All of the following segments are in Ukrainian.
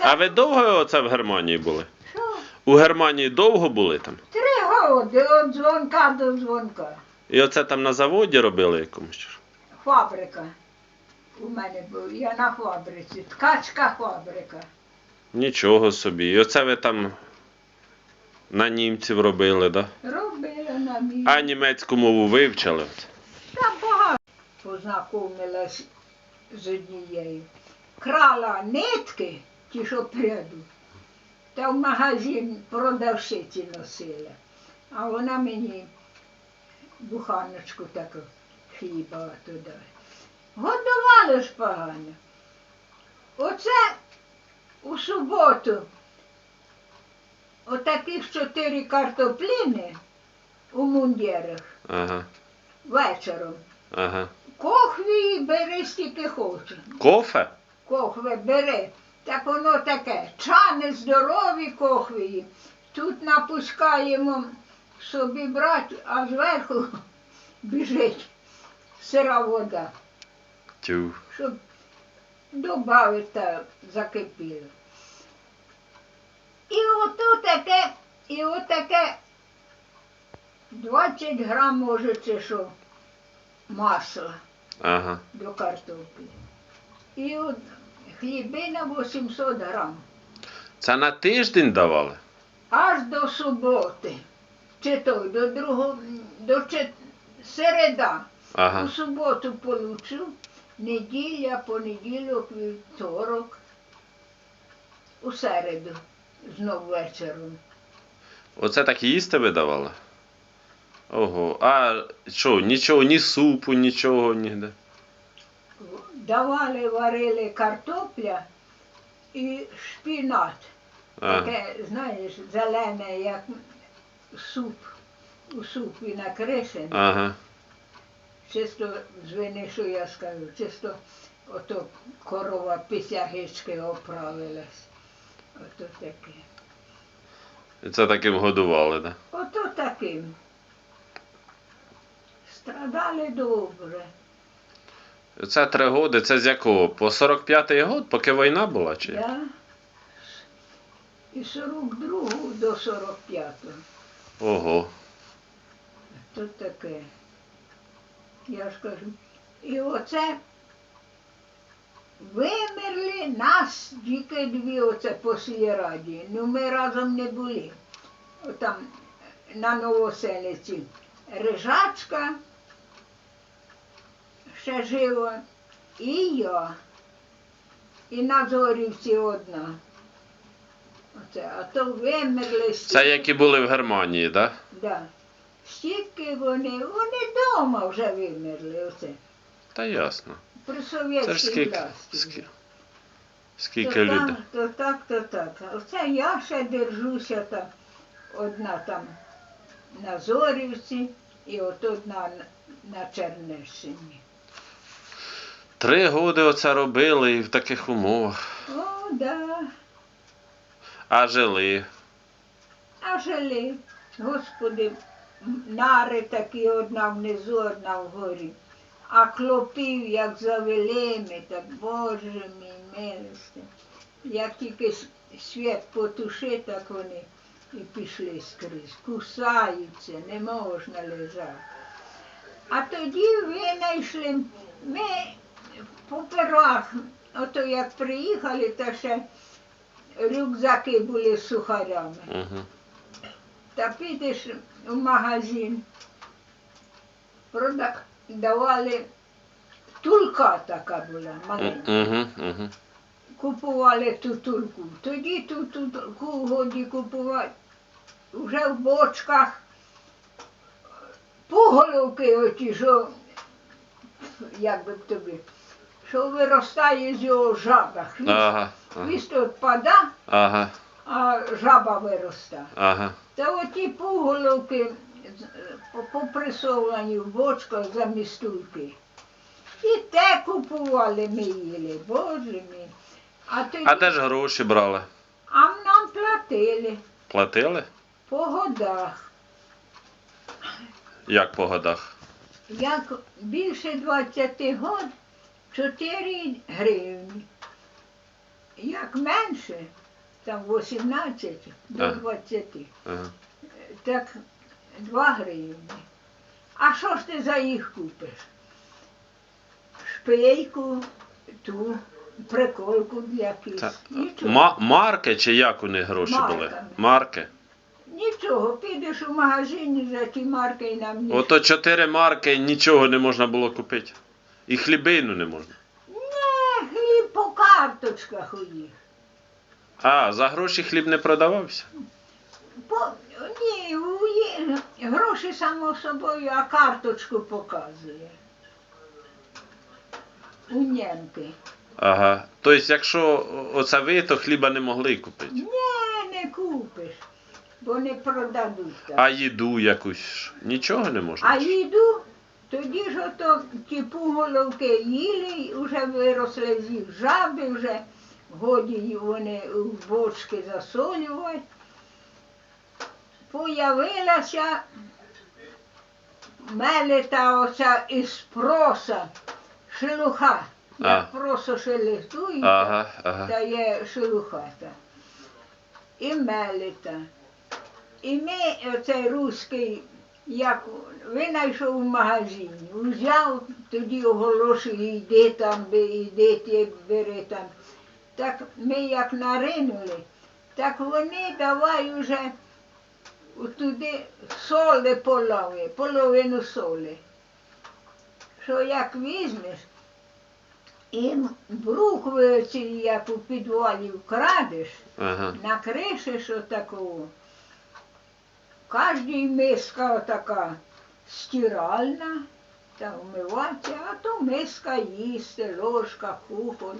А ви довго оце в Германії були? що? У Германії довго були там? Три роки від дзвонка до дзвонка. І оце там на заводі робили якомусь? Фабрика. У мене була. Я на фабриці. Ткачка фабрика. Нічого собі. І оце ви там на німців робили, да? Робила на мій. А німецьку мову вивчили? Та багато познайомилась з однією. Крала нитки, ті, що пряду, та в магазин продавщиці носила. А вона мені буханочку таку хліба туди. Годували ж погано. Оце у суботу отаких чотири картопліни у мундірах Ага, вечором. ага. Кохві бери стільки хоче. Кофе? Кохве бери. Так воно таке. Чани здорові кохвії. Тут напускаємо собі брати, а зверху біжить сира вода, Тю. щоб додати та закипіло. І ото таке, і отаке 20 грам може це що масла Ага. до картоплі. І от хлібина 800 грам. Це на тиждень давали? Аж до суботи. Чи то до другого, до чет... середа. У суботу получив, неділя, понеділок, вівторок. У середу, знов вечором. Оце так їсти ви давали? Ого. А що, нічого, ні супу, нічого ніде. Давали, варили картопля і шпінат. А, Таке, знаєш, зелене, як суп. У супі накришене. ага. Чисто звини, що я скажу, чисто ото корова після гички оправилась. Ото таке. І це таким годували, да? Ото таким. Страдали добре. Це три годи, це з якого? По 45-й год, поки війна була, чи? як? Я і 42 до 45-го. Ого. То таке. Я ж кажу. І оце вимерли нас тільки дві оце по сільраді. Ну ми разом не були. Там на Новоселиці Рижачка ще жива, і я. І на Зорівці одна. Оце, а то вимерли Це стільки- які були в Германії, да? Да. Стільки вони, вони вдома вже вимерли оце. Та ясно. При Це ж совєтській скільки, власті. скільки, то, скільки там, людей. то так, то так. Оце я ще держуся там, одна там на Зорівці і от одна на, на Чернещині. Три годи оце робили і в таких умовах. О, да. А жили. А жили, господи, нари такі одна внизу, одна вгорі. А клопів, як завели ми, так Боже мій милости. Як тільки світ потуши, так вони і пішли скрізь. Кусаються, не можна лежати. А тоді винайшли, ми по пирах, ото як приїхали, то ще рюкзаки були з сухарями. Угу. Та підеш в магазин, продавали тулька така була маленька. Купували ту тульку. Тоді ту тульку годі купувати вже в бочках. Пуголовки оті, що як би тобі, що виростає з його жаба. Хвіст, Ага. Ага. хвіст відпада, Ага. а жаба виростає. Ага. Та оті пуголовки по- попресовані в бочках замість тульки. І те купували ми їли, боже мій. А, тоді, А де ж гроші брали? а нам платили Платили? по годах. Як по годах? Як більше 20 год 4 гривні. як менше, там 18 до Ага. 20, Ага. так 2 гривні. А що ж ти за їх купиш? Шпильку, ту приколку для кіс. Нічого. ма- марки чи як у них гроші були? Марками. Марки. Нічого, підеш у магазині за ті марки і нам ніж. Ото чотири марки нічого не можна було купити. І хлібину не можна. Не, хліб по карточках у їх. А, за гроші хліб не продавався? По, ні, у є, гроші само собою, а карточку показує. У німки. Ага. Тобто, якщо оце ви, то хліба не могли купити. Ні, не купиш, бо не продадуть так. А їду якусь нічого не можна? А їду, тоді ж ото ті пуголовки їли, вже виросли з їх жаби, вже годі вони в бочки засолювати. Появилася мелета оця із проса, шелуха. Як просо шелестується, Ага, ага. та є шелухата. І мелита. І ми, оцей руський, як винайшов в магазині, взяв, тоді оголошує, йди там, йди ті, бери там. Так ми як наринули, так вони давай уже туди соли полови, половину соли. Що як візьмеш, і брукви ці, як у підвалі вкрадеш, ага. накришеш отакого. Кожній миска отака стиральна, та вмиватися, а то миска їсти, ложка, кухоль.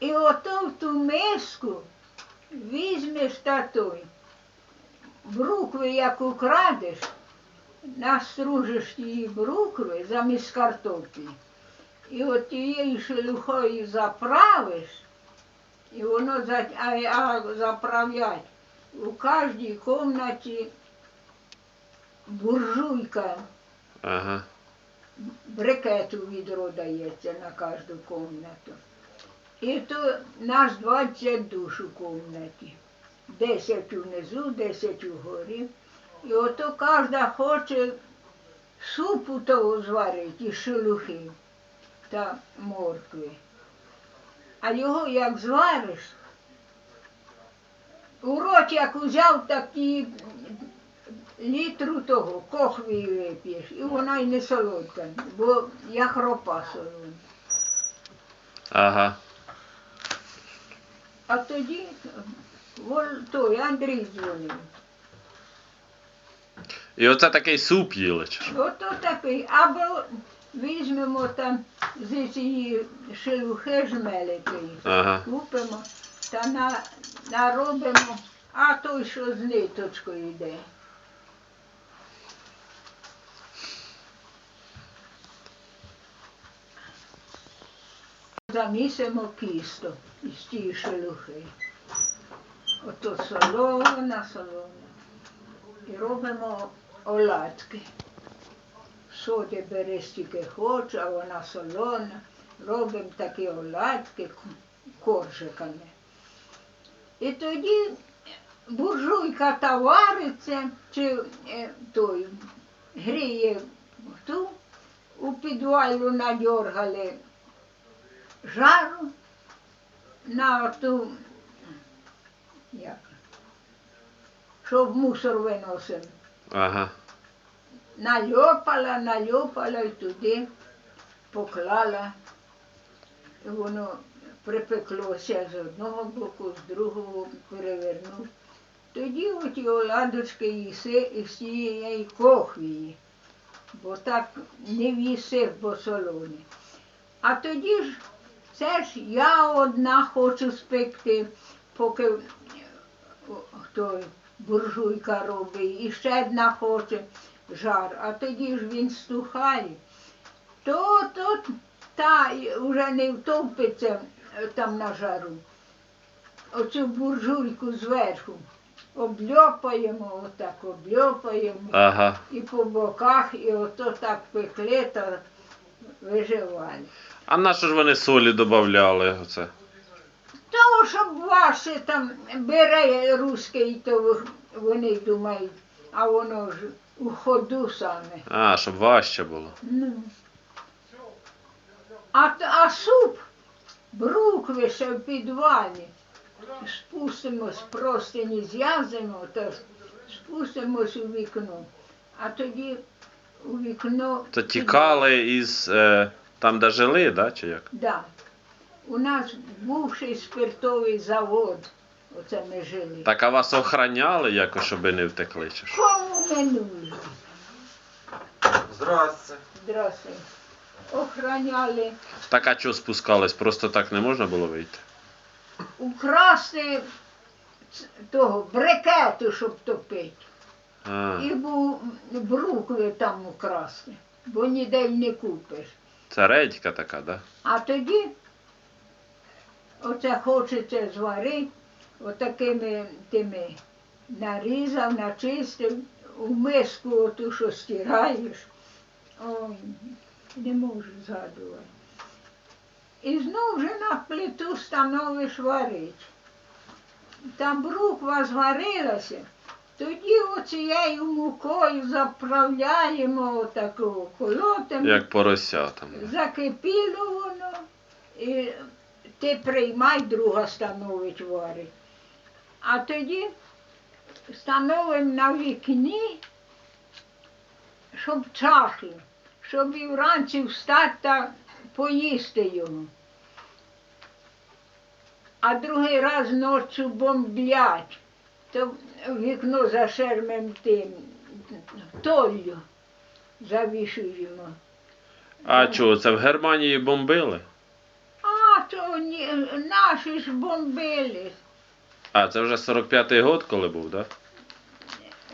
І ото в ту миску візьмеш та той. Брукви, як украдеш, настружиш її брукви замість картоплі. І от тією шелухою заправиш, і воно а, а заправлять у кожній кімнаті буржуйка, Ага. брикету відро дається на кожну кімнату. І то нас 20 душ у кімнаті. 10 унизу, 10 угорі. І ото кожна хоче супу того зварити із шелухи та моркви. А його як звариш, у рот як узяв, так і літру того кохви вип'єш, і вона й не солодка, бо як ропа солона. Ага. А тоді вон той Андрій дзвонив. І оце такий суп їли. чи що? Ото такий, або візьмемо там з цієї шелухи жмеликої, Ага. купимо та на, наробимо, а той, що з ниточкою йде. Замісимо кісто із тієї шелухи. Ото солона, солона. І робимо оладки. Соди бери стільки хочеш, а вона солона. Робимо такі оладки коржиками. І тоді буржуйка та вариться, чи е, той гріє ту, у підвалу надьоргали жару на ту, як, щоб мусор виносив. Ага. Нальопала, нальопала і туди поклала. І воно припеклося з одного боку, з другого перевернув. Тоді оті оладочки їси із цієї кохвії, бо так не в'їси, бо солоні. А тоді ж це ж я одна хочу спекти, поки е, той буржуйка робить, і ще одна хоче жар, а тоді ж він стухає, то, то та вже не втовпиться там на жару. Оцю буржуйку зверху обльопаємо, отак обльопаємо Ага. і по боках, і ото так пекли та виживали. А на що ж вони солі додавали? Оце? Ну, щоб ваше там бере руський, то вони думають, а воно ж у ходу саме. А, щоб важче було. Ну. А, а суп брукви ще в підвалі. Спустимось простині, зв'язимо, то спустимось у вікно. А тоді у вікно. То тікали із е, там, де жили, да, чи як? Да. У нас бувший спиртовий завод. Оце ми жили. Так а вас охраняли якось, щоб не втекли, чи що? Кому не нужно? Здрасте. Охраняли. Так а чого спускались? Просто так не можна було вийти? Украсти того брикету, щоб топити. А, І бу брукви там украсти, бо ніде й не купиш. це редька така, да? А тоді оце хочеться зварити, отакими тими нарізав, начистив, у миску оту, що стираєш. Ой, не можу згадувати. І знов вже на плиту становиш варить. Та бруква зварилася, тоді оцією мукою заправляємо отаку колотимо. Як порося там. Закипіло воно, і ти приймай, друга становить варить. А тоді становимо на вікні, щоб чахло, щоб і вранці встати та поїсти його. А другий раз ночі бомблять, то вікно зашермем тим толлю завішуємо. А чого, це в Германії бомбили? А, то ні, наші ж бомбили. А, це вже 45-й год, коли був, да?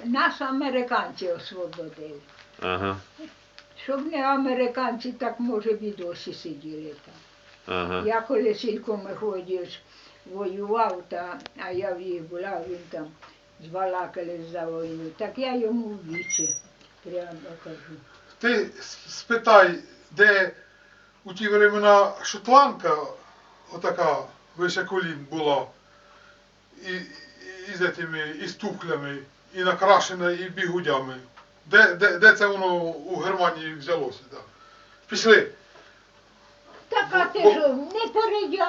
Нас американці освободили. Ага, Щоб не американці, так може б і досі сиділи там. ага. Я коли сілько Мефодійович воював, та, а я в їх була, він там збалакали за війну. Так я йому в вічі прямо кажу. Ти спитай, де у ті времена шотландка, отака вище колін була, і, і, і з этими, і з туфлями, і накрашена, і бігудями. Де, де, де це воно у Германії взялося? Да? Пішли. Так а ти ж не передя.